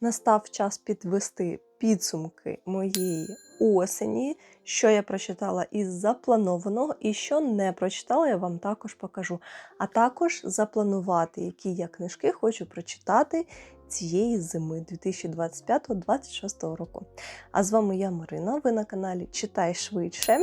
Настав час підвести підсумки моєї осені, що я прочитала із запланованого і що не прочитала, я вам також покажу. А також запланувати, які я книжки хочу прочитати цієї зими 2025-2026 року. А з вами я Марина. Ви на каналі Читай швидше.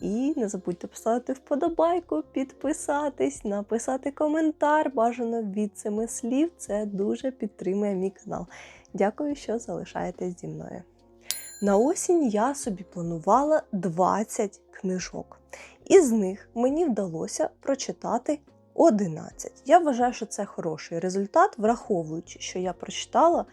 І не забудьте поставити вподобайку, підписатись, написати коментар, бажано від семи слів. Це дуже підтримує мій канал. Дякую, що залишаєтесь зі мною. На осінь я собі планувала 20 книжок. Із них мені вдалося прочитати 11. Я вважаю, що це хороший результат, враховуючи, що я прочитала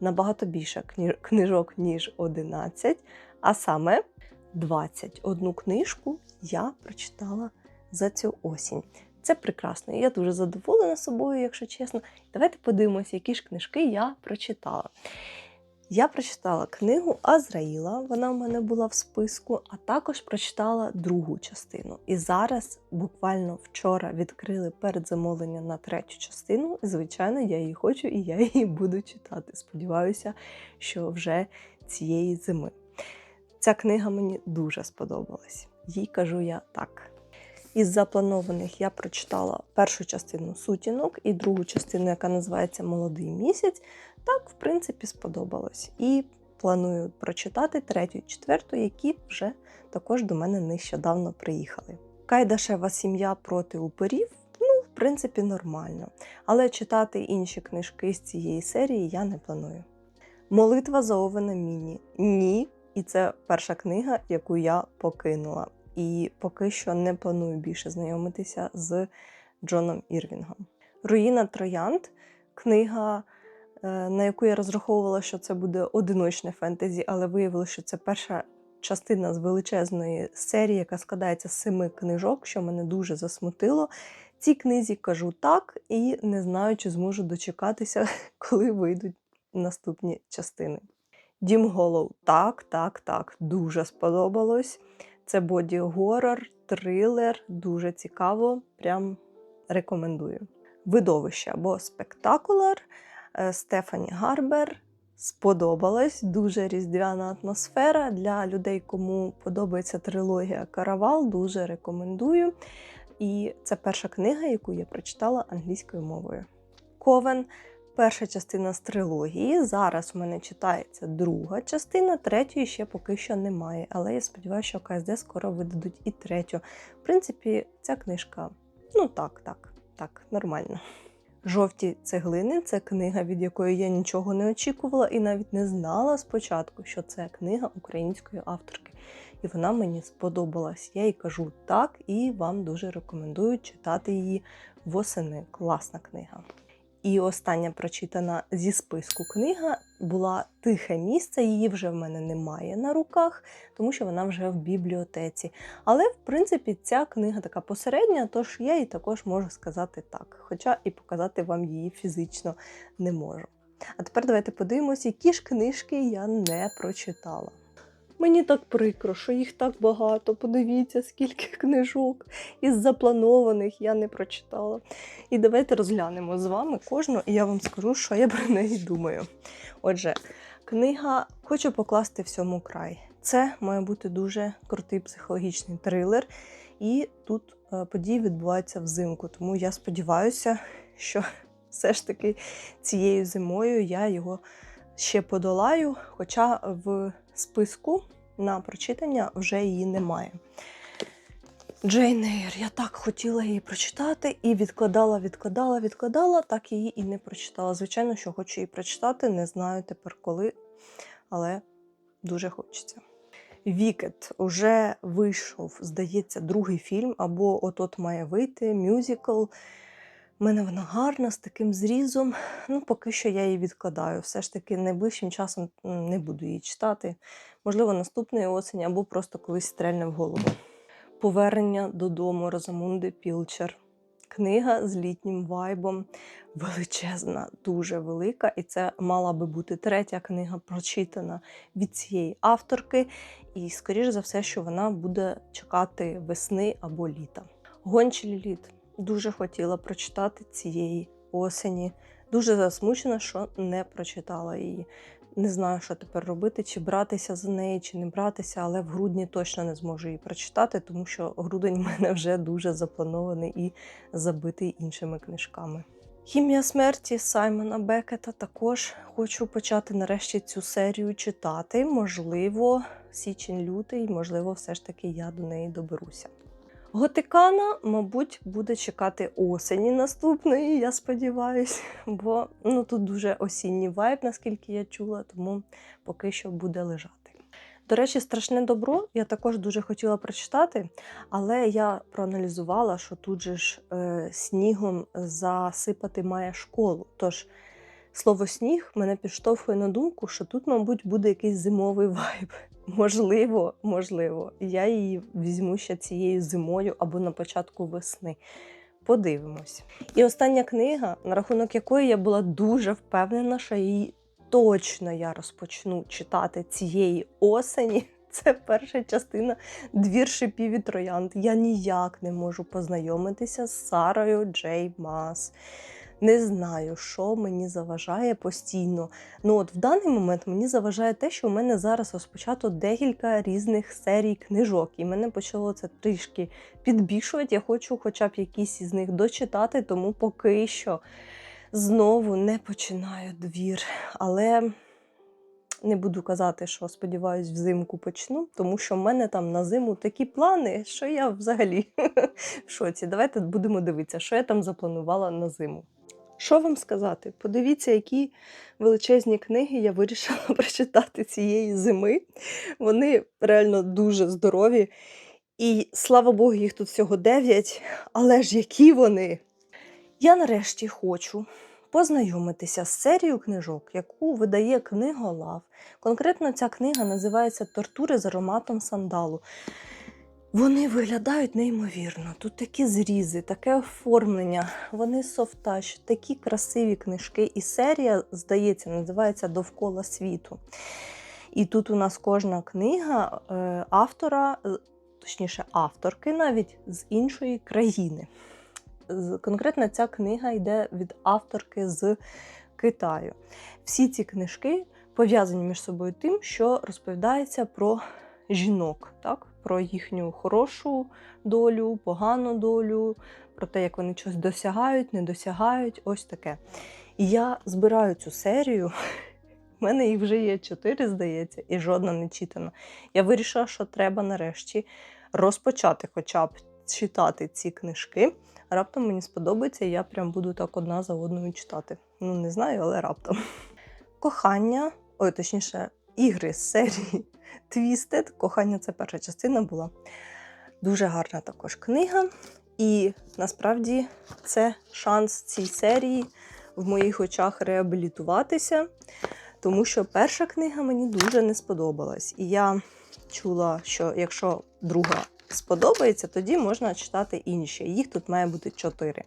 набагато більше книжок, ніж 11, а саме 21 книжку я прочитала за цю осінь. Це прекрасно. Я дуже задоволена собою, якщо чесно. Давайте подивимося, які ж книжки я прочитала. Я прочитала книгу Азраїла, вона в мене була в списку, а також прочитала другу частину. І зараз, буквально вчора, відкрили передзамовлення на третю частину. Звичайно, я її хочу і я її буду читати. Сподіваюся, що вже цієї зими. Ця книга мені дуже сподобалась. Їй кажу я так. Із запланованих я прочитала першу частину сутінок і другу частину, яка називається Молодий місяць. Так, в принципі, сподобалось. І планую прочитати третю і четверту, які вже також до мене нещодавно приїхали. Кайдашева сім'я проти уперів. Ну, в принципі, нормально. Але читати інші книжки з цієї серії я не планую. Молитва за Овена Міні. Ні. І це перша книга, яку я покинула. І поки що не планую більше знайомитися з Джоном Ірвінгом. Руїна Троянд книга, на яку я розраховувала, що це буде одиночне фентезі, але виявилося, що це перша частина з величезної серії, яка складається з семи книжок, що мене дуже засмутило. Цій книзі кажу так і не знаю, чи зможу дочекатися, коли вийдуть наступні частини. Дім Голоу, так, так, так, дуже сподобалось. Це боді горор, трилер, дуже цікаво. Прям рекомендую. Видовище або спектакуляр е, Стефані Гарбер. Сподобалась дуже різдвяна атмосфера. Для людей, кому подобається трилогія Каравал, дуже рекомендую. І це перша книга, яку я прочитала англійською мовою. Ковен перша частина з трилогії. Зараз у мене читається друга частина, третьої ще поки що немає. Але я сподіваюся, що КСД скоро видадуть і третю. В принципі, ця книжка, ну так, так, так, нормально. Жовті цеглини це книга, від якої я нічого не очікувала і навіть не знала спочатку, що це книга української авторки. І вона мені сподобалась. Я їй кажу так, і вам дуже рекомендую читати її восени. Класна книга. І остання прочитана зі списку книга була Тихе місце. Її вже в мене немає на руках, тому що вона вже в бібліотеці. Але, в принципі, ця книга така посередня, тож я їй також можу сказати так. Хоча і показати вам її фізично не можу. А тепер давайте подивимося, які ж книжки я не прочитала. Мені так прикро, що їх так багато. Подивіться, скільки книжок із запланованих я не прочитала. І давайте розглянемо з вами кожну, і я вам скажу, що я про неї думаю. Отже, книга Хочу покласти всьому край. Це має бути дуже крутий психологічний трилер. І тут е, події відбуваються взимку. Тому я сподіваюся, що все ж таки цією зимою я його ще подолаю. Хоча в списку на прочитання вже її немає. Джейн Ейр, я так хотіла її прочитати і відкладала, відкладала, відкладала, так її і не прочитала. Звичайно, що хочу її прочитати, не знаю тепер коли, але дуже хочеться. Вікет уже вийшов, здається, другий фільм, або от-от має вийти мюзикл. У мене вона гарна з таким зрізом. Ну, поки що я її відкладаю. Все ж таки, найближчим часом не буду її читати. Можливо, наступної осені або просто колись стрельне в голову. Повернення додому Розамунди Пілчер. Книга з літнім вайбом, величезна, дуже велика, і це мала би бути третя книга, прочитана від цієї авторки. І, скоріш за все, що вона буде чекати весни або літа. Гончі Ліліт дуже хотіла прочитати цієї осені. Дуже засмучена, що не прочитала її. Не знаю, що тепер робити, чи братися за неї, чи не братися, але в грудні точно не зможу її прочитати, тому що грудень в мене вже дуже запланований і забитий іншими книжками. Хімія смерті Саймона Бекета також хочу почати нарешті цю серію читати. Можливо, січень-лютий, можливо, все ж таки я до неї доберуся. Готикана, мабуть, буде чекати осені наступної, я сподіваюся, бо ну, тут дуже осінній вайб, наскільки я чула, тому поки що буде лежати. До речі, страшне добро я також дуже хотіла прочитати, але я проаналізувала, що тут же ж е, снігом засипати має школу. Тож слово сніг мене підштовхує на думку, що тут, мабуть, буде якийсь зимовий вайб. Можливо, можливо, я її візьму ще цією зимою або на початку весни. Подивимось. І остання книга, на рахунок якої я була дуже впевнена, що її точно я розпочну читати цієї осені. Це перша частина двір шипів і троянд. Я ніяк не можу познайомитися з Сарою Джей Мас. Не знаю, що мені заважає постійно. Ну от в даний момент мені заважає те, що у мене зараз розпочато декілька різних серій книжок, і мене почало це трішки підбільшувати. Я хочу хоча б якісь із них дочитати, тому поки що знову не починаю двір. Але не буду казати, що сподіваюсь, взимку почну, тому що в мене там на зиму такі плани, що я взагалі в шоці. Давайте будемо дивитися, що я там запланувала на зиму. Що вам сказати? Подивіться, які величезні книги я вирішила прочитати цієї зими. Вони реально дуже здорові. І слава Богу, їх тут всього 9, але ж які вони? Я нарешті хочу познайомитися з серією книжок, яку видає книголав. Конкретно ця книга називається Тортури з ароматом сандалу. Вони виглядають неймовірно. Тут такі зрізи, таке оформлення, вони софтач, такі красиві книжки. І серія, здається, називається Довкола світу. І тут у нас кожна книга е, автора, е, точніше, авторки навіть з іншої країни. Конкретно ця книга йде від авторки з Китаю. Всі ці книжки пов'язані між собою тим, що розповідається про жінок, так? Про їхню хорошу долю, погану долю, про те, як вони щось досягають, не досягають, ось таке. І я збираю цю серію. У мене їх вже є чотири, здається, і жодна не читана. Я вирішила, що треба нарешті розпочати хоча б читати ці книжки. Раптом мені сподобається, я прям буду так одна за одною читати. Ну, не знаю, але раптом. Кохання, ой, точніше, ігри з серії Twisted. Кохання це перша частина була. Дуже гарна також книга. І насправді це шанс цій серії в моїх очах реабілітуватися, тому що перша книга мені дуже не сподобалась. І я чула, що якщо друга сподобається, тоді можна читати інші. Їх тут має бути чотири.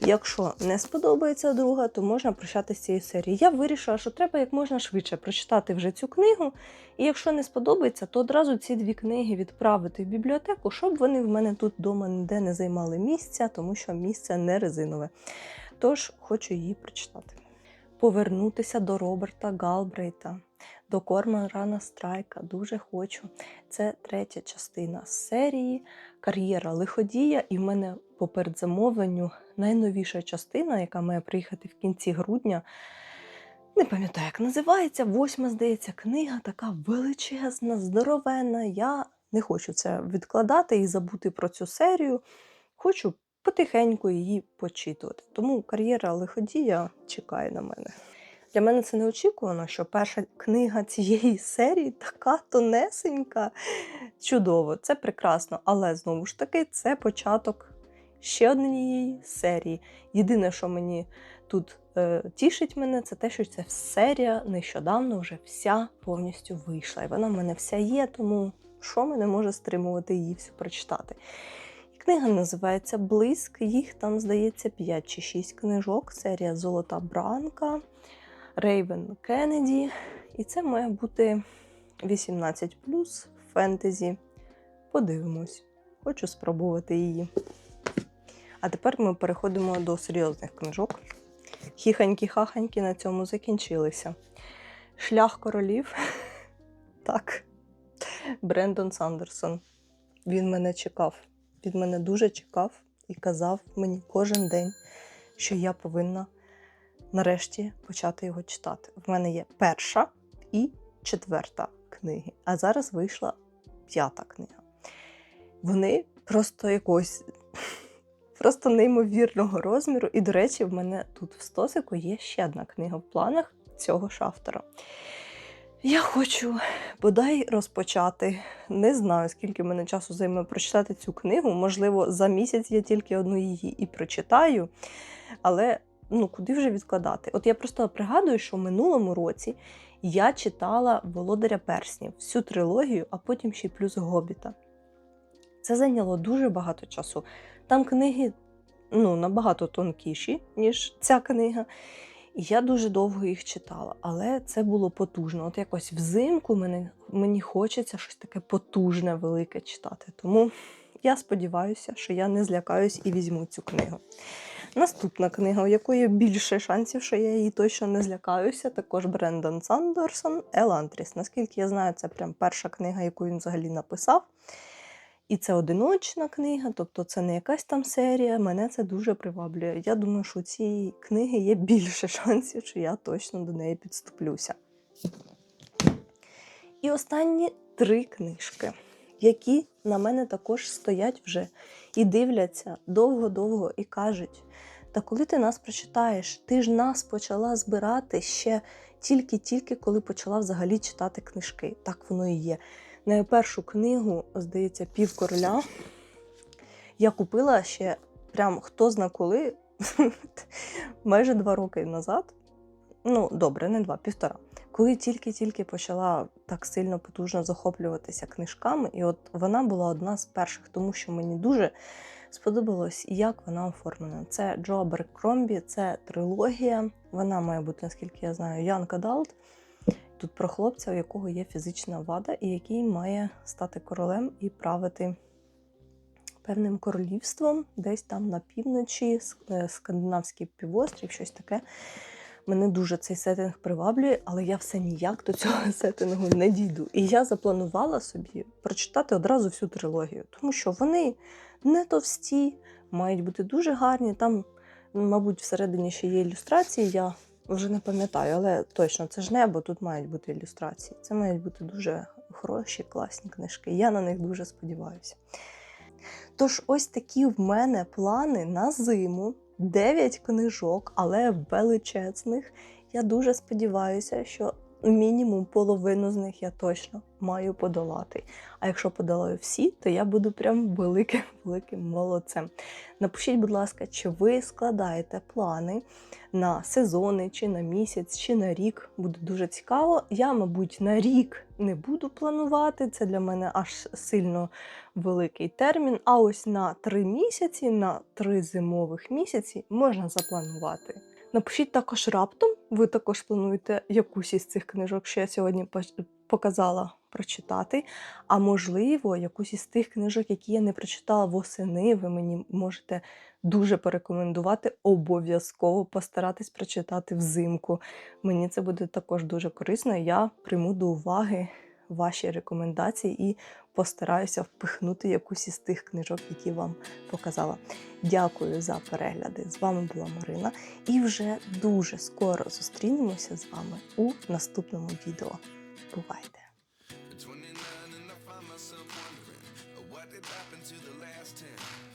Якщо не сподобається друга, то можна прощатися з цією серією. Я вирішила, що треба як можна швидше прочитати вже цю книгу. І якщо не сподобається, то одразу ці дві книги відправити в бібліотеку, щоб вони в мене тут вдома ніде не займали місця, тому що місце не резинове. Тож хочу її прочитати. Повернутися до Роберта Галбрейта, до Корморана Страйка. Дуже хочу. Це третя частина серії Кар'єра лиходія, і в мене по передзамовленню найновіша частина, яка має приїхати в кінці грудня. Не пам'ятаю, як називається. Восьма, здається, книга така величезна, здоровенна. Я не хочу це відкладати і забути про цю серію. Хочу потихеньку її почитувати. Тому кар'єра лиходія чекає на мене. Для мене це неочікувано, що перша книга цієї серії така тонесенька. Чудово, це прекрасно. Але знову ж таки, це початок ще однієї серії. Єдине, що мені тут е, тішить мене, це те, що ця серія нещодавно вже вся повністю вийшла. І вона в мене вся є, тому що мене може стримувати її всю прочитати. Книга називається Блиск. Їх там, здається, 5 чи 6 книжок. Серія Золота Бранка, Рейвен Кеннеді. І це має бути 18 фентезі. Подивимось. Хочу спробувати її. А тепер ми переходимо до серйозних книжок. хіханькі-хаханьки на цьому закінчилися. Шлях королів. Так. Брендон Сандерсон. Він мене чекав. Він мене дуже чекав і казав мені кожен день, що я повинна нарешті почати його читати. В мене є перша і четверта книги, а зараз вийшла п'ята книга. Вони просто якогось просто неймовірного розміру. І, до речі, в мене тут в стосику є ще одна книга в планах цього ж автора. Я хочу бодай розпочати. Не знаю, скільки мене часу займе прочитати цю книгу. Можливо, за місяць я тільки одну її і прочитаю. Але ну, куди вже відкладати? От я просто пригадую, що в минулому році я читала Володаря Перснів, всю трилогію, а потім ще й плюс Гобіта. Це зайняло дуже багато часу. Там книги ну, набагато тонкіші, ніж ця книга. І я дуже довго їх читала, але це було потужно. От якось взимку мені, мені хочеться щось таке потужне, велике читати. Тому я сподіваюся, що я не злякаюсь і візьму цю книгу. Наступна книга, у якої більше шансів, що я її точно не злякаюся, також Брендан Сандерсон Елантріс. Наскільки я знаю, це прям перша книга, яку він взагалі написав. І це одиночна книга, тобто це не якась там серія. Мене це дуже приваблює. Я думаю, що у цієї книги є більше шансів, що я точно до неї підступлюся. І останні три книжки, які на мене також стоять вже і дивляться довго-довго і кажуть: та коли ти нас прочитаєш, ти ж нас почала збирати ще тільки-тільки коли почала взагалі читати книжки. Так воно і є. На першу книгу, здається, пів короля я купила ще прям хто зна коли, майже два роки назад. Ну, добре, не два, півтора. Коли тільки-тільки почала так сильно потужно захоплюватися книжками, і от вона була одна з перших, тому що мені дуже сподобалось, як вона оформлена. Це Джо Беркромбі, це трилогія. Вона має бути, наскільки я знаю, Янка Кадалт. Тут про хлопця, у якого є фізична вада, і який має стати королем і правити певним королівством, десь там на півночі, е, скандинавський півострів, щось таке. Мене дуже цей сеттинг приваблює, але я все ніяк до цього сеттингу не дійду. І я запланувала собі прочитати одразу всю трилогію, тому що вони не товсті, мають бути дуже гарні. Там, мабуть, всередині ще є ілюстрації. Я вже не пам'ятаю, але точно це ж небо, тут мають бути ілюстрації. Це мають бути дуже хороші, класні книжки. Я на них дуже сподіваюся. Тож, ось такі в мене плани на зиму. 9 книжок, але величезних. Я дуже сподіваюся, що мінімум половину з них я точно маю подолати. А якщо подолаю всі, то я буду прям великим-великим молодцем. Напишіть, будь ласка, чи ви складаєте плани на сезони, чи на місяць, чи на рік. Буде дуже цікаво. Я, мабуть, на рік не буду планувати. Це для мене аж сильно великий термін. А ось на три місяці, на три зимових місяці можна запланувати. Напишіть також раптом, ви також плануєте якусь із цих книжок, що я сьогодні показала прочитати. А можливо, якусь із тих книжок, які я не прочитала восени, ви мені можете дуже порекомендувати, обов'язково постаратись прочитати взимку. Мені це буде також дуже корисно. Я прийму до уваги ваші рекомендації і постараюся впихнути якусь із тих книжок, які вам показала. Дякую за перегляди. З вами була Марина, і вже дуже скоро зустрінемося з вами у наступному відео. Бувайте! Turn back